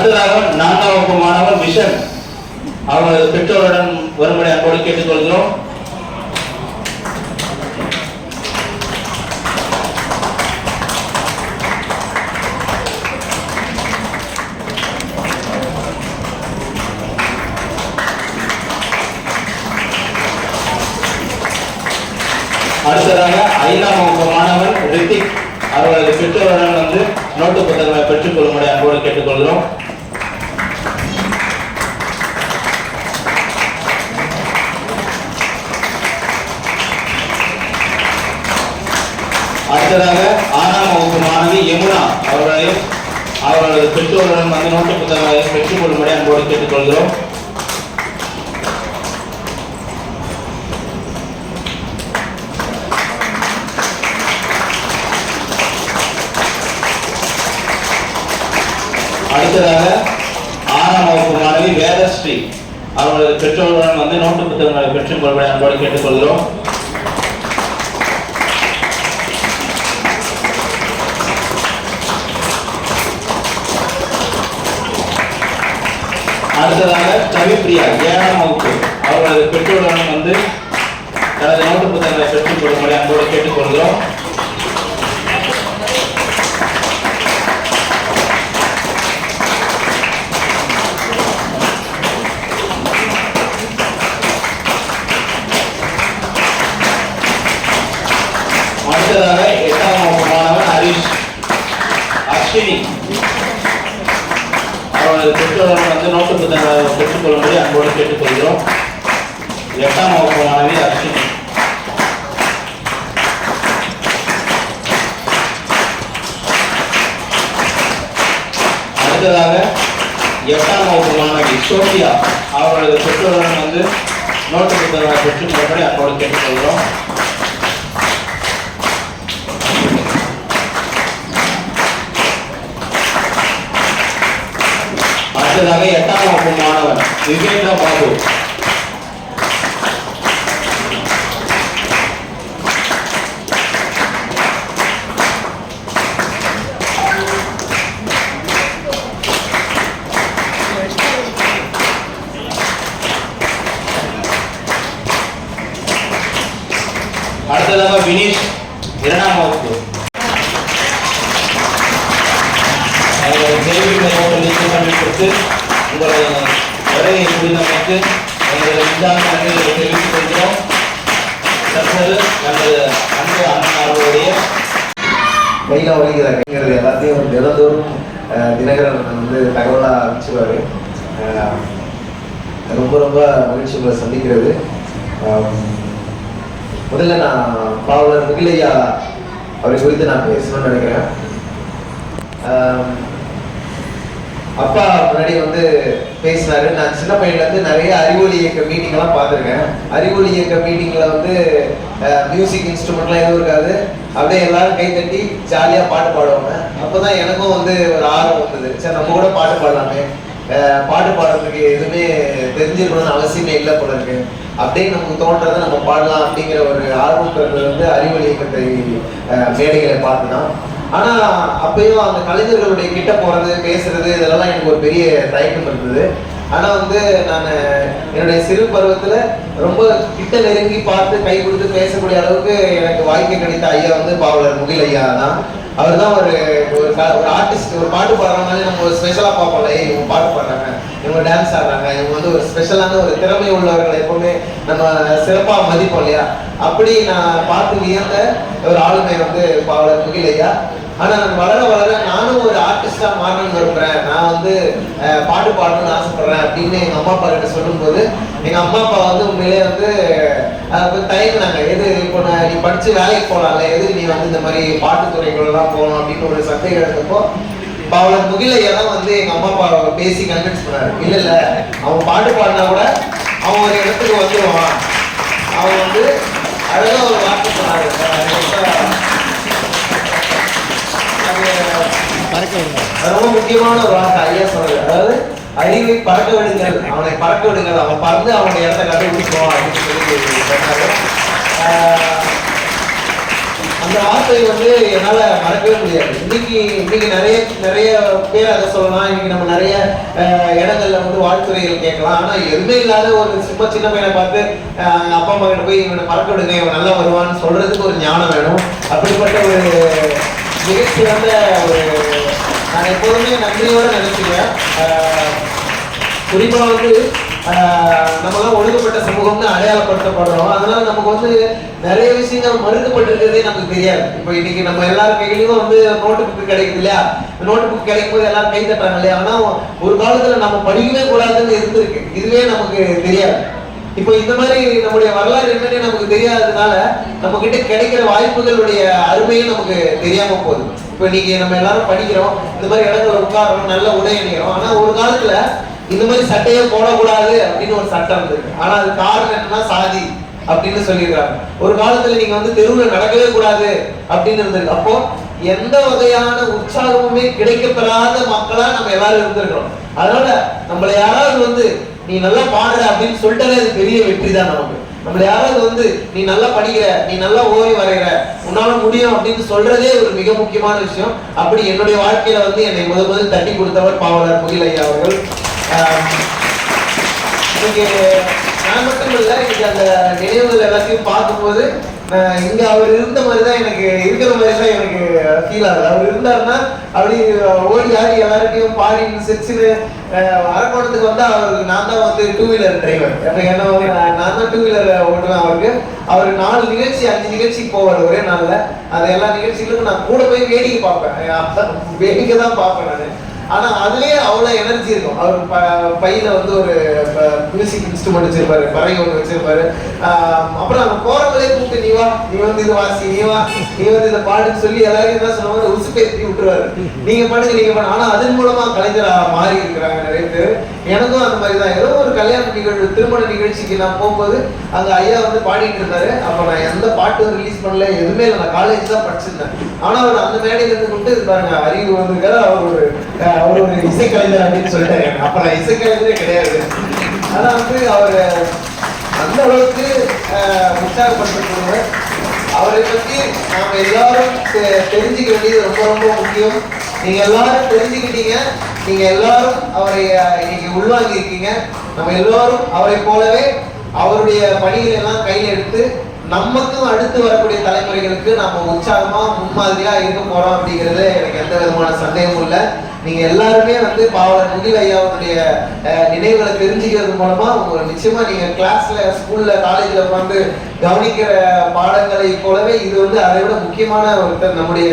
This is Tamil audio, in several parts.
அடுத்ததாக நான்காம் வகுப்பு மாணவர் மிஷன். அவரது பெற்றோருடன் வரும்படி அன்போடு கேட்டுக்கொள்கிறோம். அடுத்ததாக ஐந்தாம் வகுப்பு மாணவன் ரித்திக். அவரது பெற்றோருடன் வந்து நோட்டு புத்தகங்களை பெற்றுக் கொள்ளும்படி அன்போடு கேட்டுக்கொள்கிறோம். அடுத்ததாக ஆறாம் வகுப்பு மாணவி யமுனா அவர்களையும் அவர்களது பெற்றோருடன் வந்து நோட்டு புத்தகங்களையும் பெற்றுக்கொள்ளும்படி அன்போடு கேட்டுக்கொள்கிறோம். அடுத்ததாக ஆறாம் வகுப்பு மாணவி வேதஸ்ரீ அவர்களது பெற்றோருடன் வந்து நோட்டு புத்தகங்களை பெற்றுக் அன்போடு கேட்டுக்கொள்கிறோம். அடுத்ததாக கவிப்பிரியா ஏழாம் வகுப்பு. அவர்களது பெற்றோருடன் வந்து தனது நோட்டு புத்தகங்களை பெற்றுக் கொள்ளும்படி அன்போடு கேட்டுக்கொள்கிறோம். அடுத்ததாக எட்டாம் வகுப்பு மாணவன் ஹரிஷ். அஸ்வினி. அவரது பெற்றோர்கள் வந்து நோட்டு புத்தகங்களை பெற்றுக்கொள்ளும்படி அன்போடு கேட்டுக்கொள்கிறோம் எட்டாம் வகுப்பு மாணவி அர்ஷினி அடுத்ததாக எட்டாம் வகுப்பு மாணவி சோபியா அவர்களது பெற்றோர்கள் வந்து நோட்டு புத்தகங்களை பெற்றுக்கொள்ளும்படி அன்போடு கேட்டுக்கொள்கிறோம் அடுத்ததாக எட்டாம் வகுப்பு மாணவன். விஜேந்திர பாபு. தகவலாக அனுப்பிச்சுவாரு ரொம்ப ரொம்ப மகிழ்ச்சி உங்களை சந்திக்கிறது. முதல்ல நான் பாவலர் முகிலையா அவரை குறித்து நான் பேசணும்னு நினைக்கிறேன். அப்பா முன்னாடி வந்து பேசினாரு. நான் சின்ன பையன்லேருந்து நிறைய அறிவொலி இயக்க மீட்டிங்லாம் பார்த்துருக்கேன். அறிவொலி இயக்க மீட்டிங்கில் வந்து மியூசிக் இன்ஸ்ட்ருமெண்ட்லாம் எதுவும் இருக்காது. அப்படியே எல்லாரும் கை தட்டி ஜாலியா பாட்டு பாடுவாங்க. அப்பதான் எனக்கும் வந்து ஒரு ஆர்வம் வந்தது. சரி நம்ம கூட பாட்டு பாடலாமே. பாட்டு பாடுறதுக்கு எதுவுமே தெரிஞ்சிருக்கணும்னு அவசியமே இல்லை போல இருக்கு. அப்படியே நமக்கு தோன்றதை நம்ம பாடலாம் அப்படிங்கிற ஒரு ஆர்வம் வந்து அறிவொளி இயக்கத்தை மேடைகளை பார்த்து தான் ஆனா அப்பயும் அந்த கலைஞர்களுடைய கிட்ட போறது பேசுறது இதெல்லாம் எனக்கு ஒரு பெரிய தயக்கம் இருந்தது. ஆனால் வந்து நான் என்னுடைய சிறு பருவத்தில் ரொம்ப கிட்ட நெருங்கி பார்த்து கை கொடுத்து பேசக்கூடிய அளவுக்கு எனக்கு வாய்ப்பு கிடைத்த ஐயா வந்து பாவலர் முகில் ஐயா தான். அவர் தான் ஒரு ஒரு ஒரு ஆர்டிஸ்ட் ஒரு பாட்டு பாடுறாங்கனாலே நம்ம ஒரு ஸ்பெஷலாக பார்ப்போம்ல ஏய் இவங்க பாட்டு பாடுறாங்க இவங்க டான்ஸ் ஆடுறாங்க இவங்க வந்து ஒரு ஸ்பெஷலான ஒரு திறமை உள்ளவர்கள் எப்பவுமே நம்ம சிறப்பாக மதிப்போம் இல்லையா? அப்படி நான் பார்த்து வியந்த ஒரு ஆளுமை வந்து பாவலர் முகில் ஐயா. ஆனால் நான் வளர வளர நானும் ஒரு ஆர்டிஸ்டாக மாறணும்னு விரும்புகிறேன் நான் வந்து பாட்டு பாடணும்னு ஆசைப்பட்றேன் அப்படின்னு எங்கள் அம்மா அப்பா கிட்ட சொல்லும்போது எங்கள் அம்மா அப்பா வந்து உண்மையிலேயே வந்து தயங்கினாங்க எது இப்போ நான் நீ படித்து வேலைக்கு போகலாம்ல எது நீ வந்து இந்த மாதிரி பாட்டுத்துறைகளெல்லாம் போகணும் அப்படின்னு ஒரு சந்தேகம் இருந்தப்போ அவளை முகிலையா தான் வந்து எங்கள் அம்மா அப்பா பேசி கன்வின்ஸ் பண்ணாரு. இல்லை இல்லை அவன் பாட்டு பாடினா கூட அவன் ஒரு இடத்துக்கு வந்துடுவான் அவன் வந்து அழகாக ஒரு வார்த்தை சொன்னாரு. பறக்க விடுங்க. ரொம்ப முக்கியமான ஒரு வார்த்தை ஐயா சொல்றது அதாவது அறிவை பறக்க விடுங்கள். அவனை பறக்க விடுங்கள். அவன் பறந்து அவனுடைய இடத்த கண்டுபிடிக்கும் அப்படின்னு சொல்லி சொன்னாரு. அந்த வார்த்தை வந்து என்னால மறக்கவே முடியாது. இன்னைக்கு இன்னைக்கு நிறைய நிறைய பேர் அதை சொல்லலாம். இன்னைக்கு நம்ம நிறைய இடங்கள்ல வந்து வாழ்த்துறைகள் கேட்கலாம். ஆனா எதுவுமே இல்லாத ஒரு சும்மா சின்ன பையனை பார்த்து அப்பா அம்மா கிட்ட போய் இவனை பறக்க விடுங்க இவன் நல்லா வருவான்னு சொல்றதுக்கு ஒரு ஞானம் வேணும். அப்படிப்பட்ட ஒரு மிகச்சிறந்த ஒரு நான் எப்போதுமே நன்றியோட நினைச்சுக்கிறேன் குறிப்பாக வந்து ஆஹ், ஒழுங்கப்பட்ட ஒடுக்கப்பட்ட சமூகம்னு அடையாளப்படுத்தப்படுறோம். அதனால நமக்கு வந்து நிறைய விஷயங்கள் மறுக்கப்பட்டிருக்கிறதே நமக்கு தெரியாது. இப்போ இன்னைக்கு நம்ம எல்லார் கையிலையும் வந்து நோட்டு புக் கிடைக்குது இல்லையா? நோட்டு புக் கிடைக்கும் போது எல்லாரும் கை தட்டுறாங்க இல்லையா? ஆனால் ஒரு காலத்தில் நம்ம படிக்கவே கூடாதுன்னு இருந்திருக்கு. இதுவே நமக்கு தெரியாது. இப்போ இந்த மாதிரி நம்முடைய வரலாறு என்னன்னு நமக்கு தெரியாததுனால நம்ம கிட்ட கிடைக்கிற வாய்ப்புகளுடைய அருமையும் நமக்கு தெரியாம போகுது. இப்போ நீங்க நம்ம எல்லாரும் படிக்கிறோம் இந்த மாதிரி இடத்துல உட்காரோம் நல்ல உடை அணிகிறோம் ஆனா ஒரு காலத்துல இந்த மாதிரி சட்டையே போடக்கூடாது அப்படின்னு ஒரு சட்டம் இருக்கு ஆனா அது காரணம் என்னன்னா சாதி அப்படின்னு சொல்லிடுறாங்க ஒரு காலத்துல நீங்க வந்து தெருவுல நடக்கவே கூடாது அப்படின்னு இருந்திருக்கு. அப்போ எந்த வகையான உற்சாகமுமே கிடைக்கப்பெறாத மக்களா நம்ம எல்லாரும் இருந்திருக்கிறோம். அதனால நம்மள யாராவது வந்து நீ நல்லா பாடுற அப்படின்னு சொல்லிட்டாலே அது பெரிய வெற்றி தான் நமக்கு. நம்மள யாராவது வந்து நீ நல்லா படிக்கிற நீ நல்லா ஓவி வரைகிற உன்னால முடியும் அப்படின்னு சொல்றதே ஒரு மிக முக்கியமான விஷயம். அப்படி என்னுடைய வாழ்க்கையில வந்து என்னை முதல் முதல் தட்டி கொடுத்தவர் பாவலர் முகில் ஐயா அவர்கள். ஆஹ் இன்னைக்கு நான் மட்டும் இல்லை இன்னைக்கு அந்த நினைவுகள் எல்லாத்தையும் பார்க்கும்போது இங்க அவர் இருந்த மாதிரி தான் எனக்கு இருக்கிற மாதிரி தான் எனக்கு ஃபீல் ஆகுது. அவர் இருந்தாருன்னா அப்படி ஓடி ஆடி எல்லார்ட்டையும் பாடி செச்சுன்னு அரக்கோணத்துக்கு வந்தா அவருக்கு நான் தான் வந்து டூ வீலர் டிரைவர் எனக்கு என்ன வந்து நான் தான் டூ வீலர் ஓட்டுவேன் அவருக்கு. அவர் நாலு நிகழ்ச்சி அஞ்சு நிகழ்ச்சிக்கு போவார் ஒரே நாளில். அது எல்லா நிகழ்ச்சிகளுக்கும் நான் கூட போய் வேடிக்கை பார்ப்பேன். வேடிக்கை தான் பார்ப்பேன் நான். ஆனா அதுலயே அவ்வளவு எனர்ஜி இருக்கும். அவர் ப- பையில வந்து ஒரு மியூசிக் இன்ஸ்ட்ருமெண்ட் வச்சிருப்பாரு பறை ஒன்று வச்சிருப்பாரு. அப்புறம் அவங்க போறவங்களே கூப்பிட்டு நீ வா நீ வந்து இது வாசி நீ வா நீ வந்து இதை பாடுன்னு சொல்லி எல்லாரும் என்ன சொல்லுவாங்க உசுப்பேத்தி விட்டுருவாரு. நீங்க பாடுங்க நீங்க பாடுங்க. ஆனா அதன் மூலமா கலைஞர் மாறி இருக்கிறாங்க நிறைய பேர். எனக்கும் அந்த மாதிரி தான். ஏதோ ஒரு கல்யாண நிகழ்வு திருமண நிகழ்ச்சிக்கு நான் போகும்போது அங்க ஐயா வந்து பாடிட்டு இருந்தாரு. அப்ப நான் எந்த பாட்டும் ரிலீஸ் பண்ணல எதுவுமே இல்லை. நான் காலேஜ் தான் படிச்சிருந்தேன். ஆனா அவர் அந்த மேடையில இருந்து கொண்டு இது பாருங்க அறிவு வந்திருக்காரு. அவர் ஒரு அவர் ஒரு இசைக்கலைஞர் அப்படின்னு சொல்லிட்டாரு. அப்ப நான் இசைக்கலைஞரே கிடையாது. ஆனா வந்து அவர் அந்த அளவுக்கு அஹ், அவரை பத்தி நாம எல்லாரும் தெ- தெரிஞ்சுக்க வேண்டியது ரொம்ப ரொம்ப முக்கியம். நீங்க எல்லாரும் தெரிஞ்சுக்கிட்டீங்க. நீங்க எல்லாரும் அவரை இன்னைக்கு உள்வாங்கி இருக்கீங்க. நம்ம எல்லாரும் அவரை போலவே அவருடைய பணிகளை எல்லாம் கையில் எடுத்து நமக்கும் அடுத்து வரக்கூடிய தலைமுறைகளுக்கு நம்ம உற்சாகமா முன்மாதிரியா இருக்க போறோம் அப்படிங்கிறது எனக்கு எந்த விதமான சந்தேகமும் இல்லை. நீங்க எல்லாருமே வந்து பாவலர் முகில் ஐயாவுடைய நினைவுகளை தெரிஞ்சுக்கிறது மூலமா உங்களை நிச்சயமா நீங்க கிளாஸ்ல ஸ்கூல்ல காலேஜ்ல உட்காந்து கவனிக்கிற பாடங்களை போலவே இது வந்து அதை விட முக்கியமான ஒருத்தர் நம்முடைய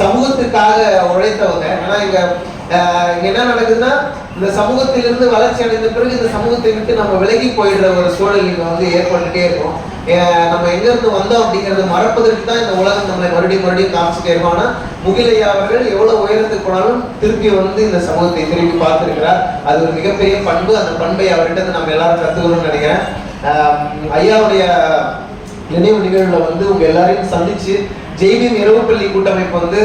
சமூகத்துக்காக உழைத்தவங்க. ஏன்னா இங்க என்ன நடக்குதுன்னா இந்த சமூகத்திலிருந்து வளர்ச்சி அடைந்த பிறகு இந்த சமூகத்தை விட்டு நம்ம விலகி போயிடுற ஒரு சூழல் இங்க வந்து ஏற்பட்டுட்டே இருக்கும். நம்ம எங்க இருந்து வந்தோம் அப்படிங்கறத மறப்பதற்கு தான் இந்த உலகம் நம்மளை மறுபடியும் மறுபடியும் காமிச்சுட்டே இருக்கும். முகிலையா அவர்கள் எவ்வளவு உயரத்துக்கு போனாலும் திருப்பி வந்து இந்த சமூகத்தை திரும்பி பார்த்திருக்கிறார். அது ஒரு மிகப்பெரிய பண்பு. அந்த பண்பை அவர்கிட்ட நம்ம எல்லாரும் கத்துக்கணும்னு நினைக்கிறேன். ஐயாவுடைய நினைவு நிகழ்வுல வந்து உங்க எல்லாரையும் சந்திச்சு ஜெய்பீம் இரவு பள்ளி கூட்டமைப்பு வந்து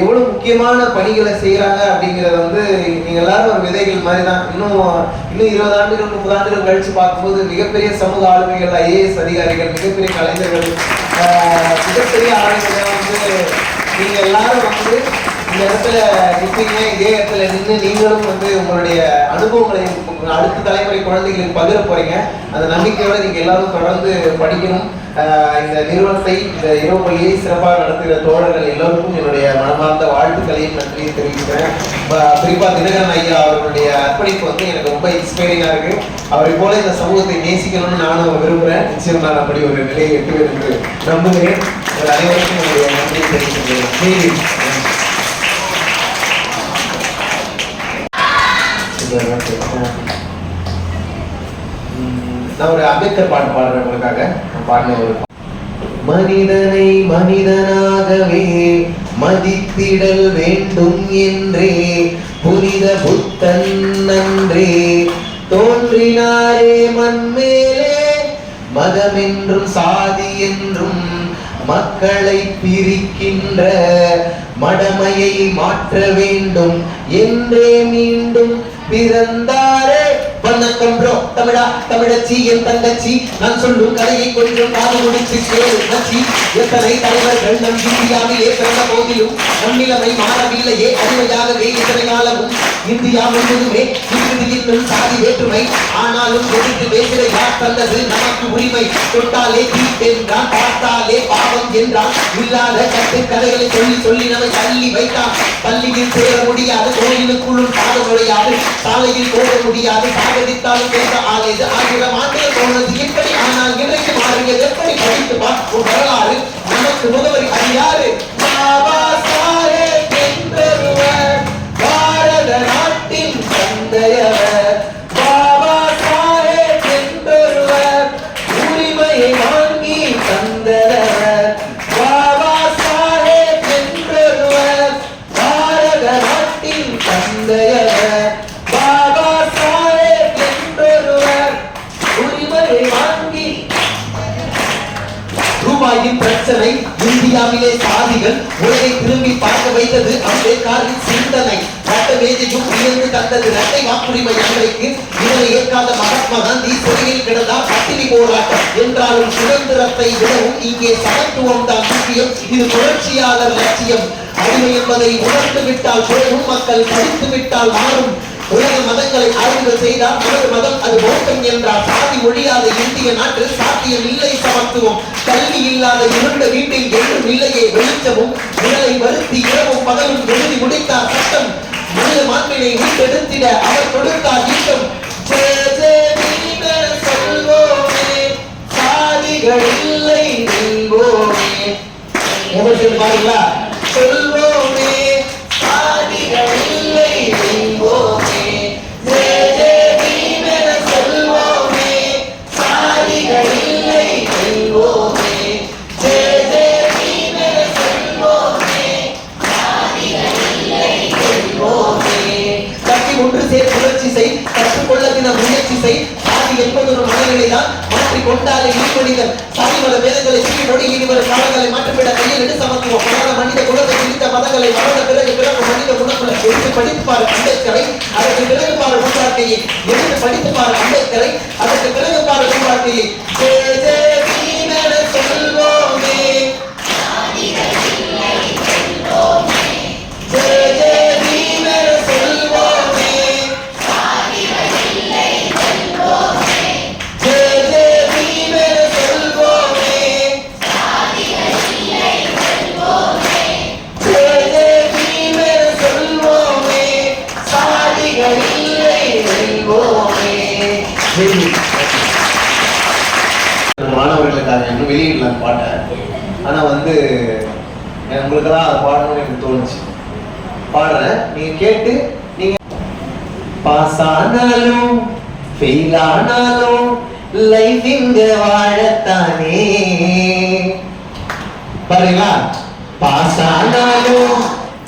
எவ்வளவு முக்கியமான பணிகளை செய்யறாங்க அப்படிங்கறத வந்து நீங்க எல்லாரும் ஒரு விதைகள் மாதிரி தான் இன்னும் இன்னும் இருபது ஆண்டுகள் முப்பது ஆண்டுகள் கழிச்சு பார்க்கும்போது மிகப்பெரிய சமூக ஆளுமைகள் ஐஏஎஸ் அதிகாரிகள் மிகப்பெரிய கலைஞர்கள் மிகப்பெரிய ஆளுமைகள் வந்து நீங்க எல்லாரும் வந்து இந்த இடத்துல நிற்பீங்க இதே இடத்துல நின்று நீங்களும் வந்து உங்களுடைய அனுபவங்களை அடுத்த தலைமுறை குழந்தைகளுக்கு பகிர போறீங்க. அந்த நம்பிக்கையோட நீங்க எல்லாரும் தொடர்ந்து படிக்கணும். இந்த நிறுவனத்தை இந்த இரவு பள்ளியை சிறப்பாக நடத்துகிற தோழர்கள் எல்லோருக்கும் என்னுடைய மனமார்ந்த வாழ்த்துக்களையும் நன்றியை தெரிவிக்கிறேன். ப- குறிப்பா தினகரன் ஐயா அவர்களுடைய அர்ப்பணிப்பு வந்து எனக்கு ரொம்ப இன்ஸ்பைரிங்காக இருக்கு. அவரை போல இந்த சமூகத்தை நேசிக்கணும்னு நானும் விரும்புகிறேன் நிச்சயம் நான் அப்படி ஒரு நிலையை எட்டுவேன் என்று நம்புகிறேன். உங்கள் அனைவருக்கும் தெரிவிக்கிறேன் நன்றி. உம், நான் ஒரு அம்பேத்கர் பாட்டு பாடுறேன் உங்களுக்காக. நான் பாடின ஒரு மனிதனை மனிதனாகவே மதித்திடல் வேண்டும் என்றே புனித புத்தன் நன்றே. தோன்றினாரே மண்மேலே மதமென்றும் சாதி என்றும் மக்களை பிரிக்கின்ற மடமையை மாற்ற வேண்டும். என்றே மீண்டும் பிறந்தாரே வணக்கம் ப்ரோ தமிழா தமிழச்சி என் தங்கச்சி. நான் சொல்லும் கதையை கொஞ்சம் காது முடிச்சு கேளு நச்சி எத்தனை தலைவர்கள் நம் இந்தியாவிலே பிறந்த போதிலும் நன்னிலைமை மாறவில்லையே. அருமையாகவே இத்தனை காலமும் இந்தியா முழுவதுமே இன்னும் சாதி வேற்றுமை. ஆனாலும் எதிர்த்து பேசுகிற யார் தந்தது நமக்கு உரிமை? தொட்டாலே தீ என்றான் பார்த்தாலே பாவம் என்றான். இல்லாத கட்டு கதைகளை சொல்லி சொல்லி நம்மை தள்ளி வைத்தான். பள்ளியில் சேர முடியாது கோயிலுக்குள்ளும் பாத நுழையாது. சாலையில் போக முடியாது. சாகடித்தாலும் பேச ஆலேது ஆகிற மாத்திரை போனது எப்படி? ஆனால் இன்றைக்கு மாறியது எப்படி? படித்து பார்க்கும் வரலாறு. நமக்கு முகவரி அது யாரு பாபா! காப்புரிமை அன்றைக்கு இதனை ஏற்காத மகாத்மா காந்தி சிறையில் கிடந்தார். பட்டினி போராட்டம் என்றாலும் சுதந்திரத்தை விடவும் இங்கே சமத்துவம் தான் முக்கியம். இது புரட்சியாளர் லட்சியம். அடிமை என்பதை உணர்ந்து விட்டால் போதும் மக்கள் படித்து விட்டால் மாறும். உலக மதங்களை ஆய்வு செய்தால் நமது மதம் அது பௌத்தம் என்றார். சாதி ஒழியாத இந்திய நாட்டில் சாத்தியம் இல்லை சமத்துவம். கல்வி இல்லாத இருண்ட வீட்டில் என்றும் இல்லையே. வெளிச்சமும் நிழலை வருத்தி இரவும் பகலும் எழுதி முடித்தார் சட்டம். மனித மாண்பினை மீட்டெடுத்திட அவர் கொடுத்தார் ஈட்டம். சொல்வோமே சாதிகள் இல்லை வெல்வோமே எமர்ஜென்சி பாருங்களா? சொல்வோமே. தினம் முயற்சி செய் சாதி என்பது ஒரு மனநிலை தான் மாற்றி கொண்டாலே நீ மனிதன். வேதங்களை சுற்றி நொடி இனிவர் காலங்களை மாற்றிவிட கையில் எடு சமத்துவம். பலர மனித குலத்தை பிடித்த மதங்களை மறந்த பிறகு பிறகு மனித குணக்குள்ள எடுத்து படித்து அம்பேத்கரை. அதற்கு பிறகு பாரு எடுத்து படித்து பாரு அம்பேத்கரை. அதற்கு பிறகு பாரு கேட்டு நீங்க பாஸ் ஆனாலும் ஃபெயில் ஆனாலும் லைஃப் இங்க வாழத்தானே. பாருங்களா? பாஸ் ஆனாலும்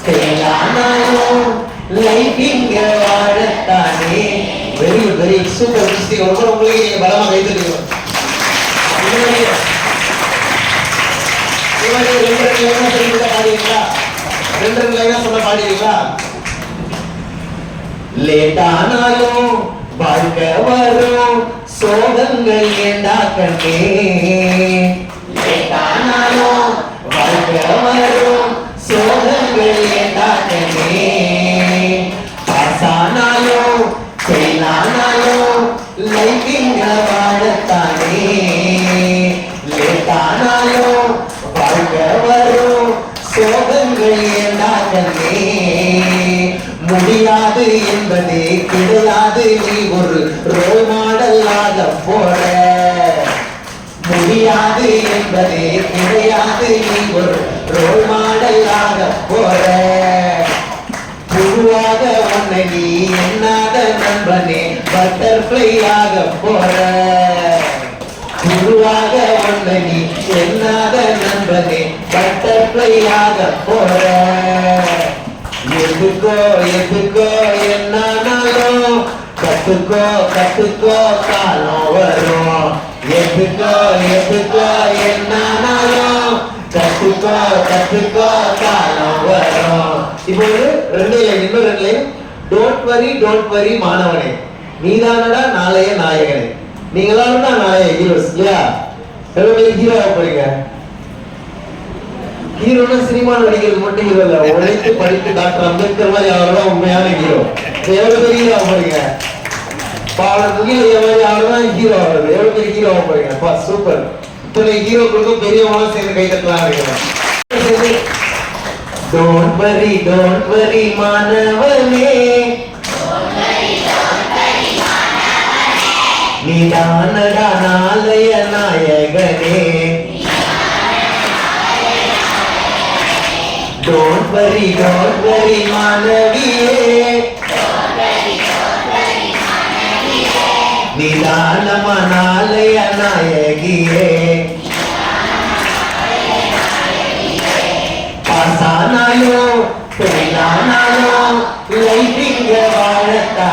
ஃபெயில் ஆனாலும் லைஃப் இங்க வாழத்தானே. Very good very super mistake ரொம்ப உங்களுக்கு நீங்க பலமா கைத்தறியும் ரெண்டு ரெண்டு லைனா சொல்லி பாடுவீங்களா ரெண்டு ரெண்டு லைனா சொல்ல பாடுவீங்களா லேட்டானாலும் வாழ்க்கை வரும். சோகங்கள் ஏண்டா கண்ணே லேட்டானாலும் வாழ்க்கை வரும். சோகங்கள் ஏண்டா கண்ணே பாசானாலும் ஆனாலும் ஃபெயில் வாழத்தானே. லேட்டானாலும் வாழ்க்கை வரும். சோக முடியாது என்பதே கிடையாது. நீ ஒரு ரோல் மாடலாக போற. முடியாது என்பதே கிடையாது. நீ ஒரு ரோல் மாடலாக போற. புழுவாக உன்னை நீ என்னாத நண்பனே பட்டர்ஃப்ளையாக போற. குருவாக உன்னை நீ என்னாத நண்பனே பட்டர்ஃப்ளையாக போற. எதுக்கோ எதுக்கோ என்னானாலும் கத்துக்கோ கத்துக்கோ காலம் வரும். எதுக்கோ எதுக்கோ என்னானாலும் கத்துக்கோ கத்துக்கோ காலம் வரும். இப்போ ரெண்டு லைன் இன்னும் ரெண்டு line don't worry don't worry மாணவனே. நீதானடா நாளைய நாயகனே. நீங்க எல்லாரும் தான் நாயக ஹீரோஸ் இல்லையா? எவ்வளவு ஹீரோவா போறீங்க? ஹீரோனா சினிமா நடிக்கிறது மட்டும் இல்ல உழைத்து படித்து டாக்டர் அம்பேத்கர் மாதிரி அவர்தான் உண்மையான ஹீரோ எவ்வளவு பெரிய ஹீரோ போறீங்க? பாவத்துக்கு இதே மாதிரி அவர்தான் ஹீரோ ஆகுது எவ்வளவு பேர் ஹீரோ போறீங்க? பா சூப்பர் இத்தனை ஹீரோக்களுக்கும் பெரியவங்களும் சேர்ந்து கை தட்டலாம் இருக்கிறேன் டோன்ட் வரி டோன்ட் வரி மாணவனே. நீ தானடா நாளைய நாயகனே டோன்ட் வரி டோன்ட் வரி மாணவியே நிதானமா நாளைய நாயகியே பாசானாலும் பெண்ணானாலும் லைஃபிங்க வாழத்தானே லேட்டானாலும்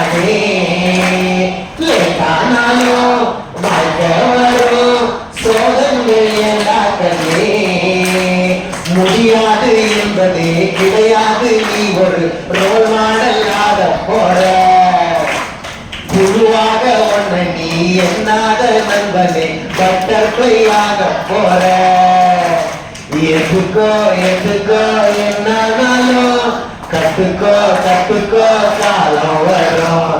நண்பனே போற. எதுக்கோ எதுக்கோ என்னாலும் கத்துக்கோ கத்துக்கோ காலம் வரும்.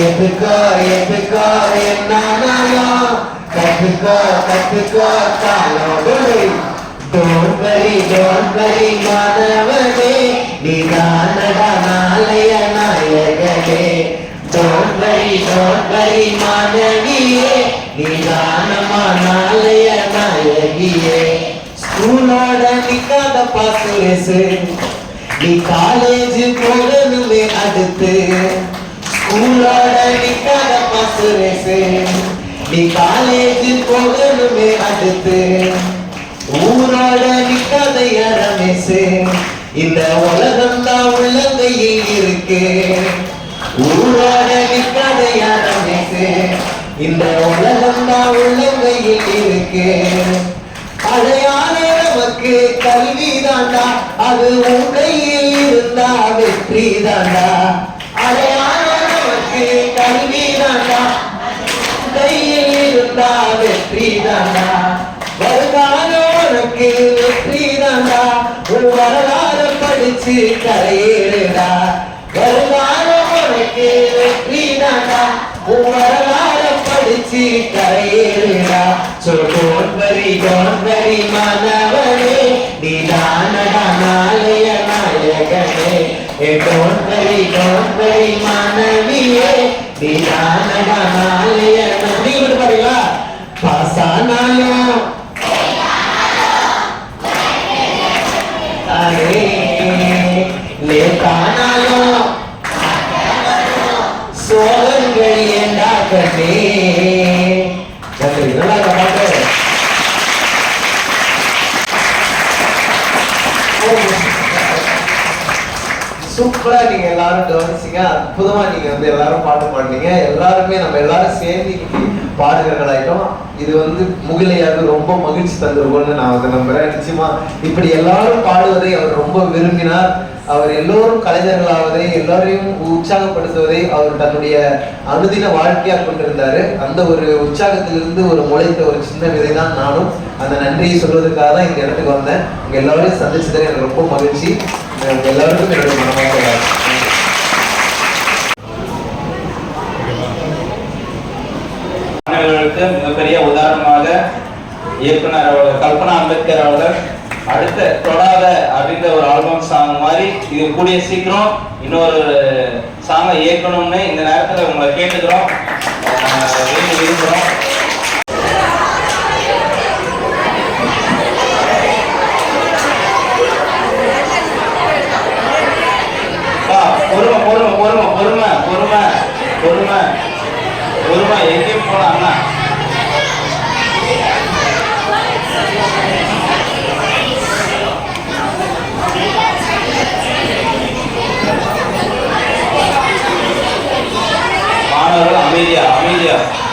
எதுக்கோ எதுக்கோ என்னாலும் கத்துக்கோ கத்துக்கோ காலம் வரும். டோன்ட் வரி மாணவனே நிதானடா நாளைய நாயகனே. டோன்ட் வரி மாணவியே நீதானமா நாளைய நாயகியே ஸ்கூலோட நிக்காத பாசுரேசு நீ காலேஜ் போகணுமே அடுத்து. ஸ்கூலோட நிக்காத பாசுரேசு நீ காலேஜ் போகணுமே அடுத்து. ஊரோட நிக்காதைய ரமேஷு இந்த உலகம் தான் உள்ளங்கையில் இருக்கு. ஊரோட நிக்காதைய ரமேஷு இந்த உலகம் தான் உள்ளங்கையில் இருக்கு. அடையாள நமக்கு கல்வி தாண்டா அது உன் கையில் இருந்தா வெற்றி தாண்டா அடையாள நமக்கு கல்வி தாண்டா கையில் இருந்தா வெற்றி தாண்டா வருகாலம் உனக்கு வெற்றி தாண்டா உன் வரலாறு படிச்சு கரையேறுடா. கரையேறுடா சோ மாதவனே வரி நீ தானடா நாயகனே ஏ டோன்ட் மாணவியே நீ தானடா நாளைய நா- பாருங்களா பாசானாலும் அரே லேட்டானாலும் சோகங்கள் ஏண்டா கண்ணே நன்றி நல்லா இருக்கா பாட்டு சூப்பரா நீங்க எல்லாரும் கவனிச்சீங்க அற்புதமா நீங்க வந்து எல்லாரும் பாட்டு பாடுனீங்க. எல்லாருமே நம்ம எல்லாரும் சேர்ந்து இன்னைக்கு பாடுகிறவர்களாயிட்டோம் இது வந்து முகிலையாக ரொம்ப மகிழ்ச்சி தந்திருக்கும்னு நான் வந்து நம்புறேன். நிச்சயமா இப்படி எல்லாரும் பாடுவதை அவர் ரொம்ப விரும்பினார். அவர் எல்லோரும் கலைஞர்களாவதை எல்லாரையும் உற்சாகப்படுத்துவதை அவர் தன்னுடைய அனுதின வாழ்க்கையாக கொண்டிருந்தாரு. அந்த ஒரு உற்சாகத்திலிருந்து ஒரு முளைத்த ஒரு சின்ன விதை தான் நானும். அந்த நன்றியை சொல்வதற்காக தான் இந்த இடத்துக்கு வந்தேன். உங்க எல்லாரையும் சந்திச்சதுல எனக்கு ரொம்ப மகிழ்ச்சி. எல்லாருக்கும் என்னுடைய மாணவர்களுக்கு மிகப்பெரிய உதாரணமாக இயக்குனர் அவர்கள் கல்பனா அம்பேத்கர் அவர்கள் அடுத்த தொடாத அப்படின்ற ஒரு ஆல்பம் சாங் மாதிரி இது கூடிய சீக்கிரம் இன்னொரு சாங்கை இயக்கணும்னு இந்த நேரத்தில் உங்களை கேட்டுக்கிறோம். அஹ் விரும்புகிறோம். 할렐루야.